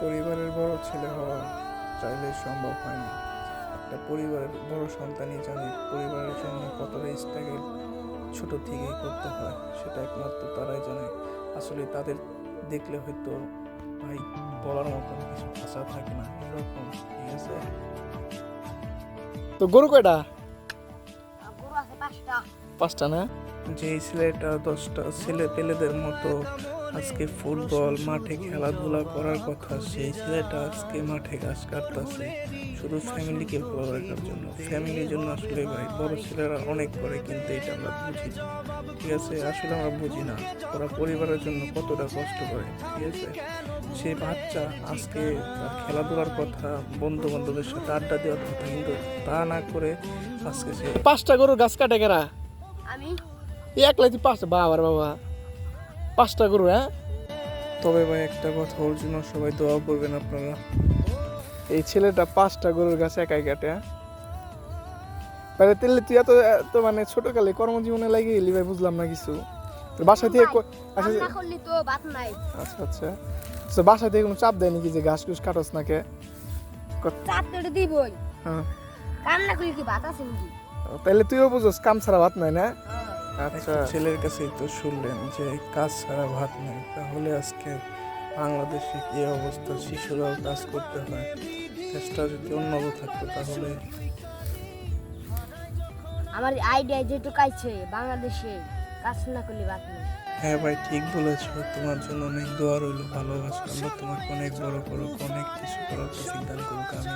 পরিবারের বড় ছেলে হওয়া চাইলে সম্ভব হয় না একটা পরিবারের বড় সন্তানই জানে পরিবারের জন্য কতটা স্ট্রাগল ছোট থেকেই করতে হয় সেটা একমাত্র তারাই জানে। আসলে তাদের দেখলে হয়তো ভাই বলার মতন কিছু ভাষা থাকে না এরকম ঠিক আছে? তো গরু কয়টা? গরু আছে পাঁচটা। পাঁচটা না? যে ছেলেটা দশটা ছেলে পেলেদের মতো আজকে ফুটবল মাঠে খেলাধুলা করার কথা সেই ছেলেটা আজকে মাঠে ঘাস কাটতেছে। শুধু ফ্যামিলিকে ভালো রাখার জন্য। ফ্যামিলির জন্য আসলে ভাই বড় ছেলেরা অনেক করে কিন্তু এটা আমরা বুঝি না। ঠিক আছে? আসলে আমরা বুঝি না। ওরা পরিবারের জন্য কতটা কষ্ট করে ঠিক আছে? সেই বাচ্চা আজকে তার খেলাধুলার কথা বন্ধু বান্ধবের সাথে আড্ডা দেওয়ার কথা কিন্তু তা না করে আজকে সে পাঁচটা গরু গাছ কাটে কেরা? আমি? একলাই তুই পাঁচটা বাবার বাবা। পাঁচটা গরু হ্যাঁ? তবে ভাই একটা কথা ওর জন্য সবাই দোয়া করবেন আপনারা। এই ছেলেটা পাঁচটা গরুর গাছ একাই কাটে হ্যাঁ? মানে তাহলে তুই এত এত মানে ছোটকালে কর্মজীবনে লাগিয়ে গেলি ভাই বুঝলাম না কিছু। বাসা থেকে আচ্ছা রান্না করলি তো ভাত নাই। আচ্ছা আচ্ছা। তো বাসা থেকে কোনো চাপ দেয় নাকি যে ঘাস ঘুষ কাটস না কে? চার তো দিবই। হ্যাঁ। রান্না করলি কি ভাত আছে নাকি? তাহলে তুইও বুঝোস কাম ছাড়া ভাত নাই না? আচ্ছা। ছেলের কাছে তো শুনলেন যে কাজ ছাড়া ভাত নেই তাহলে আজকে বাংলাদেশে কি অবস্থা? শিশুরাও কাজ করতে হয় চেষ্টা যদি উন্নত থাকতো তাহলে? আমার আইডিয়া যেটুকু আছে বাংলাদেশে কাজ না করলে ভাত নাই। হ্যাঁ ভাই ঠিক বলেছ। তোমার জন্য অনেক দোয়া রইল ভালোবাসা আল্লাহ তোমাকে অনেক বড় করুক অনেক কিছু করার তো সিদ্ধান্ত করুক আমি